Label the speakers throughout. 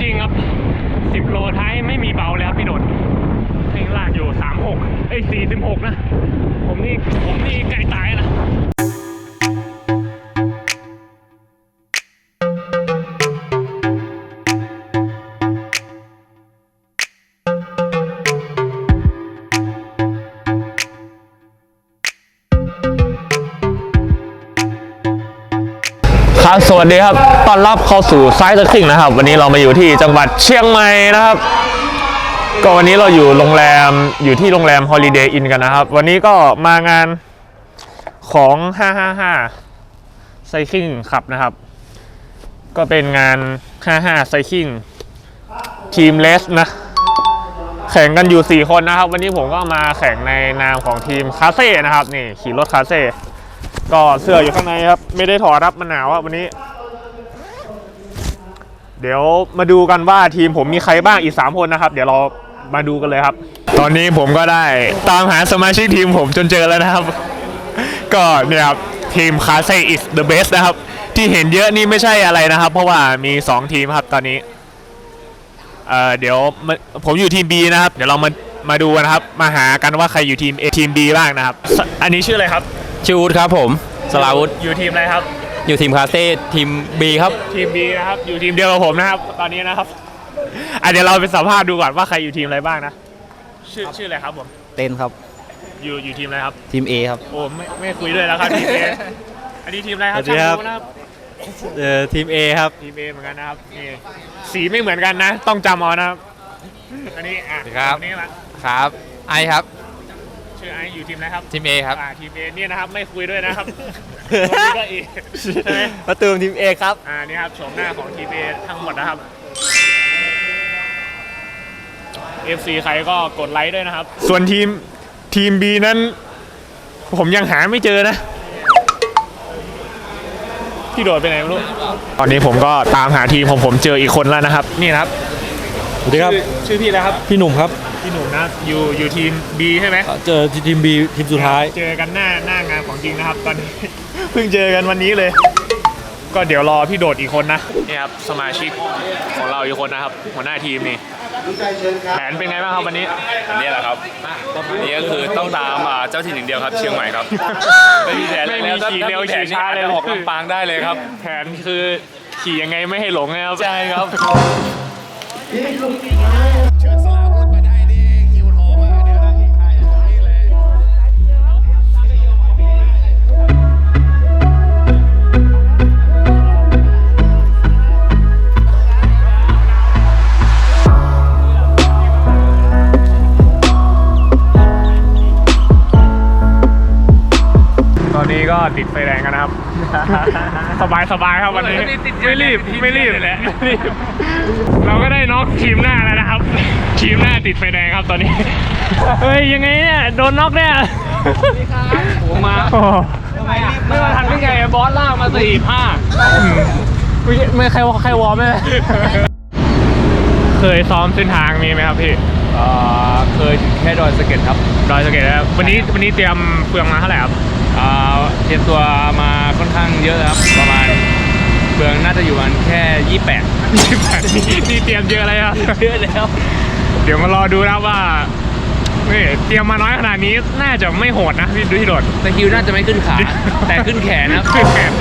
Speaker 1: จริงครับสิบโลท้ายไม่มีเบาเลยครับพี่โดดเพลงลากอยู่สามหกเอ้ยสี่สิบหกนะ ผมนี่ ผมนี่ไก่ตายนะ สวัสดีครับ ต้อนรับเข้าสู่ไซส์คิงนะครับ วันนี้เรามาอยู่ที่จังหวัดเชียงใหม่นะครับ ก็วันนี้เราอยู่โรงแรมอยู่ที่โรงแรม Holiday Inn กันนะครับ วันนี้ก็มางานของ 555 ไซคิงขับนะครับ ก็เป็นงาน 55 ไซคิงทีมเลสนะ แข่งกันอยู่ 4 คนนะครับ วันนี้ผมก็มาแข่งในนามของทีมคาเซ่นะครับ นี่ขี่รถคาเซ่ ก็เสื้ออยู่ข้างในครับ ไม่ได้ถอดรับมันหนาววันนี้ เดี๋ยวมาดูกันว่าทีมผมมีใครบ้างอีก 3 คนนะครับ เดี๋ยวเรามาดูกันเลยครับ ตอนนี้ผมก็ได้ตามหาสมาชิกทีมผมจนเจอแล้วนะครับ ก็เนี่ยครับทีมคาเซ่ is the best นะครับ ที่เห็นเยอะนี่ไม่ใช่อะไรนะครับ เพราะว่ามี 2 ทีมครับตอนนี้เอ่อเดี๋ยวมาผมอยู่ทีม B นะครับ เดี๋ยวเรามา มาดูกันนะครับ มาหากันว่าใครอยู่ทีม A ทีม B บ้างนะครับ อันนี้ชื่ออะไรครับ
Speaker 2: ชื่อวุฒิครับผมสลาวุฒิ
Speaker 1: อยู่ทีมอะไรครับ
Speaker 2: อยู่ทีมคาเซ่ทีม B ครับ
Speaker 1: ทีม B นะครับ อยู่ทีมเดียวกับผมนะครับ ตอนนี้นะครับอะเดี๋ยวเราไปสัมภาษณ์ดูก่อนว่าใครอยู่ทีมอะไรบ้างนะ ชื่อชื่ออะไรครับผม
Speaker 2: เต้นครับ
Speaker 1: อยู่อยู่ทีมอะไรครับ
Speaker 2: ทีม A ครับ
Speaker 1: โอ้ไม่ไม่คุยด้วยแล้วครับทีม A อันนี้ทีมอะไรครับ
Speaker 2: สวัสดีครับ
Speaker 1: ช่างนะครับ
Speaker 2: เอ่อทีม A ครับ
Speaker 1: ทีม A เหมือนกันนะครับนี่สีไม่เหมือนกันนะ ต้องจำเอานะครับ อันนี้อะ
Speaker 2: สวัสดีครับ
Speaker 1: นนี้ละ
Speaker 2: ครับ ไอครับ
Speaker 1: ชื่อไออยู่ทีมอะไรครับ
Speaker 2: ทีม A ครับ
Speaker 1: อ่าทีม A เนี่ยนะครับไม่คุยด้วยนะครับวันนี้ก็ A ใช่ไหม
Speaker 2: ประตูทีม A ครับ
Speaker 1: อ่านี่ครับโฉมหน้าของทีม A ทั้งหมดนะครับ FC ใครก็กดไลค์ด้วยนะครับ ส่วนทีมทีม B นั้น ผมยังหาไม่เจอนะ พี่โดดไปไหนไม่รู้ ตอนนี้ผมก็ตามหาทีมของผมเจออีกคนแล้วนะครับ นี่นะครับ
Speaker 3: สวัสดีครับ
Speaker 1: ชื่อชื่อพี่อะไรครับ
Speaker 3: พี่หนุ่มครับ
Speaker 1: พี่หนุ่มนะอยู่อยู่ทีม B ใช่ไหม
Speaker 3: เจอที่ทีมบีทีมสุดท้าย
Speaker 1: เจอกันหน้าหน้างานของจริงนะครับ ตอนนี้ เพิ่งเจอกันวันนี้เลย ก็เดี๋ยวรอพี่โดดอีกคนนะนี่ครับสมาชิกของเราอีกคนนะครับหัวหน้าทีมนี่แผนเป็นไงบ้างครับวันนี้
Speaker 4: อันนี้แหละครับอันนี้ก็คือต้องตามอ่าเจ้าถิ่นอย่างเดียวครับ เชียงใหม่ครับ ไม่มีแผน
Speaker 1: ไม่มี
Speaker 4: แล้วถ้า
Speaker 1: ขี่เร็ว
Speaker 4: ถ้ามีแผ
Speaker 1: ขี่
Speaker 4: น
Speaker 1: ช้าเลย
Speaker 4: ออกลำปางได้เลยครับ
Speaker 1: แผนคือขี่ยังไงไม่ให้หลงนะครับ
Speaker 4: ใช่ครับ
Speaker 1: นนี้ก็ติดไฟแดงกันนะครับ สบายสบายครับวันนี้ ไม่รีบไม่รีบไม่รีบ เราก็ได้น็อกทีมหน้าแล้วนะครับ ทีมหน้าติดไฟแดงครับตอนนี้ เฮ้ยยังไงเนี่ยโดนน็อกเนี่ยผมมาไม่มาทันได้ไงบอสล่างมาสี่ห้าไม่ใครใครวอร์มไหมเคยซ้อมเส้นทางมีไหมครับพี่
Speaker 2: เคยแค่ดอยสะเก็ดครับ
Speaker 1: ดอยสะเก็ดแล้ววันนี้วันนี้เตรียมเฟืองมาเท่าไหร่ครับ
Speaker 2: อ่า เตรียมตัวมาค่อนข้างเยอะครับ ประมาณเบืองน่าจะอยู่ประมาณแค่ 28
Speaker 1: นี่เตรียมเยอะเลยครับ
Speaker 2: เยอะแล้ว
Speaker 1: เดี๋ยวมารอดูนะว่านี่เตรียมมาน้อยขนาดนี้น่าจะไม่โหดนะพี่ดูที่โดด
Speaker 2: แต่คิวน่าจะไม่ขึ้นขา แต่ขึ้นแขนนะครับ
Speaker 1: ขึ้นแขน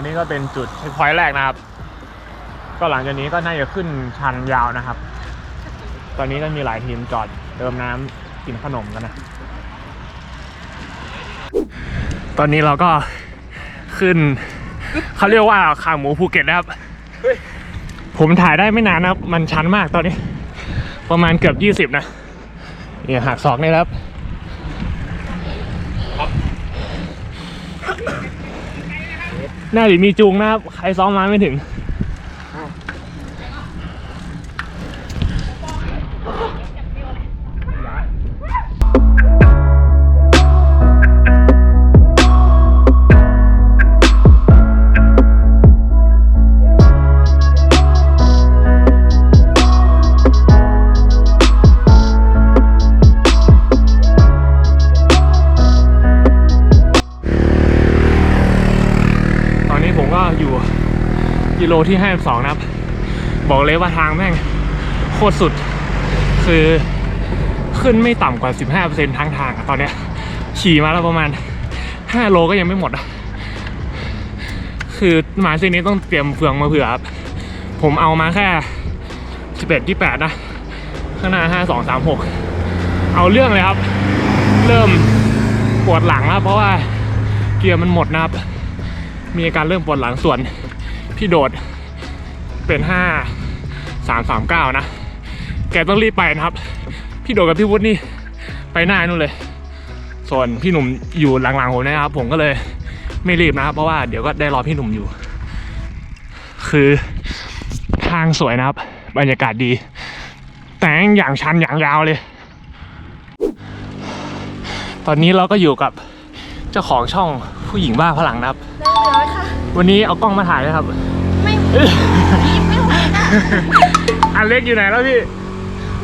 Speaker 1: อนนี้ก็เป็นจุดเช็คพอยต์แรกนะครับ ก็หลังจากนี้ก็น่าจะขึ้นชันยาวนะครับ ตอนนี้ก็มีหลายทีมจอดเติมน้ำกินขนมกันนะ ตอนนี้เราก็ขึ้นเขาเรียกว่าขาหมูภูเก็ตนะครับ ผมถ่ายได้ไม่นานนะครับ มันชันมากตอนนี้ ประมาณเกือบยี่สิบนะเนี่ยหักศอกนี่ครับ น่าจะมีจูงนะครับ ใครซ้อมมาไม่ถึง โลที่ 52 นะครับ บอกเลยว่าทางแม่งโคตรสุด คือขึ้นไม่ต่ำกว่า 15%ทั้งทางอะตอนเนี้ยขี่มาแล้วประมาณ 5 โลก็ยังไม่หมดอะคือมาเส้นนี้ต้องเตรียมเฟืองมาเผื่อครับ ผมเอามาแค่ 11 28 นะ ข้างหน้า 5 2 3 6 เอาเรื่องเลยครับ เริ่มปวดหลังแล้วเพราะว่าเกียร์มันหมดนะครับ มีอาการเริ่มปวดหลังส่วน พี่โดดเป็น5 3 3 9นะ แกต้องรีบไปนะครับ พี่โดดกับพี่วุฒินี่ไปหน้านู่นเลย ส่วนพี่หนุ่มอยู่หลังๆผมนะครับ ผมก็เลยไม่รีบนะครับ เพราะว่าเดี๋ยวก็ได้รอพี่หนุ่มอยู่ คือทางสวยนะครับ บรรยากาศดี แต่งอย่างชันอย่างยาวเลย ตอนนี้เราก็อยู่กับเจ้าของช่องผู้หญิงบ้าพลังนะครับ
Speaker 5: ได้เลยค่ะ
Speaker 1: วันนี้เอากล้องมาถ่ายนะครับ
Speaker 5: ไม่ยิ้มไม่ไหวนะ
Speaker 1: อันเล็กอยู่ไหนแล้วพี่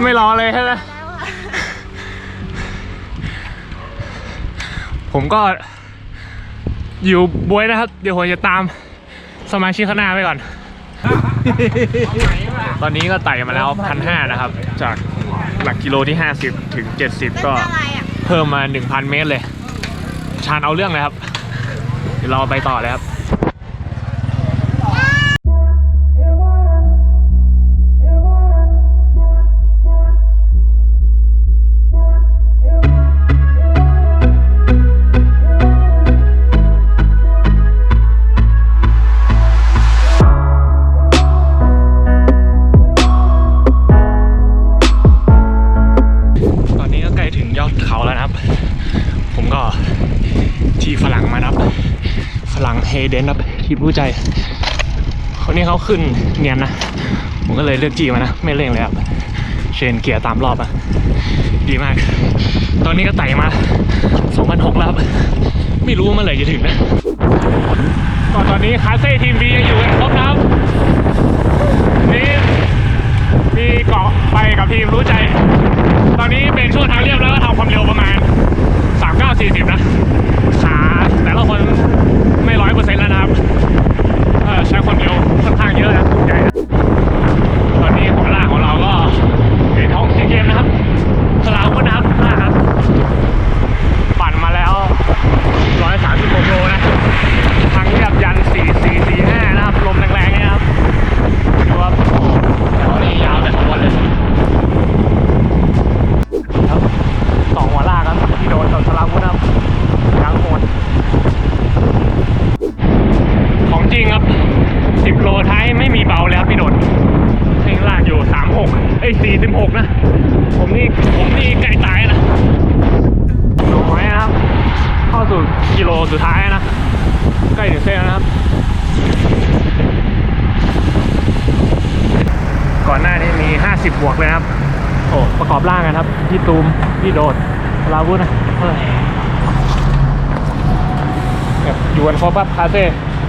Speaker 1: ไม่รอเลยใช่ไหม
Speaker 5: แล้วอะ
Speaker 1: ผมก็ อยู่บวยนะครับ เดี๋ยวผมจะตามสมาชิกข้างหน้าไปก่อน ตอนนี้ก็ไต่มาแล้วพันห้านะครับ จากหลักกิโลที่ 50 ถึง 70 ก็
Speaker 5: เป็นอะไรอะ
Speaker 1: เพิ่มมา 1,000 เมตรเลย ชานเอาเรื่องเลยครับ เดี๋ยวเราไปต่อเลยครับ เดนครับทีมผู้ใจคนนี้เขาขึ้นเนียนนะ ผมก็เลยเลือกจีมานะ ไม่เร่งเลยครับเชนเกียร์ตามรอบอะดีมาก ตอนนี้ก็ไต่มา2,006แล้วครับไม่รู้ว่าเมื่อไหร่จะถึงนะก็ตอนนี้คาเซ่ทีมบียังอยู่กันครบนะครับนี่มีเกาะไปกับทีมรู้ใจ ตอนนี้เป็นช่วงทางเรียบแล้วก็ทำความเร็วประมาณ สามเก้าสี่สิบนะขาแต่ละคนไม่ร้อยเปอร์เซ็นต์แล้วนะครับเออใช้ความเร็วค่อนข้างเยอะนะใหญ่นะตอนนี้หัวล่างของเราก็เหรียญทองซีเกมนะครับสลาวุธนะครับล่าครับ ปั่นมาแล้ว 136โลนะ ทางเรียบยัน 4445 นะครับ ลมแรงๆเนี่ยนะครับดูครับแถวนี้ยาวแต่ขบวนเลย ครับสองหัวลากครับที่โดนกับสลาวุธครับยางโหดของจริงครับสิบโลท้ายไม่มีเบาเลยครับพี่โดดเพลงลากอยู่สามหกเอ้ยสี่สิบหกนะ ผมนี่ผมนี่ไกลตายนะน้อยนะครับ เข้าสู่กิ โลสุดท้ายนะ ใกล้ถึงเส้นแล้วนะครับ ก่อนหน้านี้มี 50 บวกเลยนะครับ โอ้ประกอบร่างกันครับ พี่ตูม พี่โดดลาวุธนะเออแบบอยู่กันครบปั๊บคาเซ่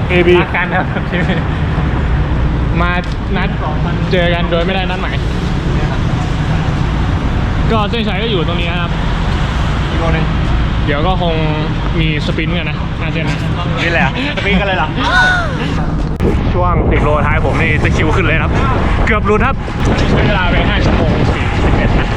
Speaker 1: เอบีกันครับ มานัดเจอกันโดยไม่ได้นัดหมายก็เส้นชัยก็อยู่ตรงนี้นะครับอีกโมนึง เดี๋ยวก็คงมีสปรินต์กันนะหน้าเส้นนะนี่แหละสปรินต์กันเลยเหรอช่วง10โลท้ายผมนี่จะคิวขึ้นเลยครับ เกือบหลุดครับใช้เวลาไป5ชั่วโมง41นะ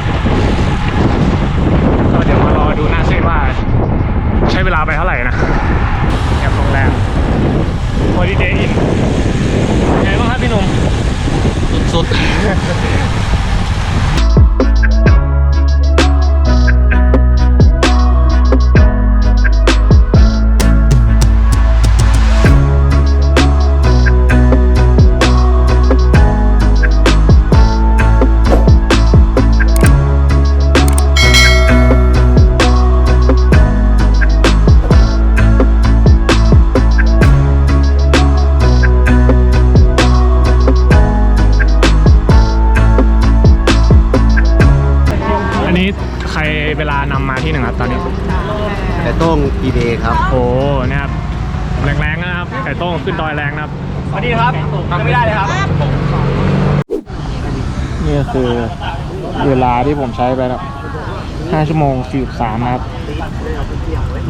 Speaker 1: อันนี้ใครเวลานำมาที่หนึ่งครับตอนนี้
Speaker 6: แต่ต้องอีเดครับ
Speaker 1: โอ้นะครับแรงๆนะครับไก่โต้งขึ้นดอยแรงนะครับ สวัสดีครับทำไม่ได้เลยครับ นี่ก็คือเวลาที่ผมใช้ไปแล้ว5ชั่วโมง43นะครับ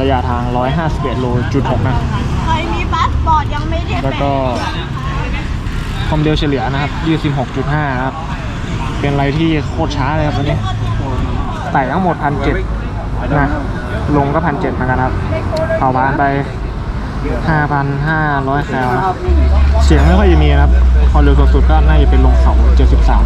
Speaker 1: ระยะทาง 151โลจุด6นะ
Speaker 5: ใครมีพาสปอร์ตยังไม่ได้
Speaker 1: แล้ว
Speaker 5: แปะ
Speaker 1: ก็ความเร็วเฉลี่ยนะครับ 26.5นะครับ เป็นอะไรที่โคตรช้าเลยครับวันนี้ ไต่ทั้งหมดพันเจ็ดนะลงก็พันเจ็ดเหมือนกันครับเผาบานไปห้าพันห้าร้อยแคลเสียงไม่ค่อยจะมีนะครับความเร็วสูงสุดก็น่าจะเป็นลงเขาเจ็ดสิบสาม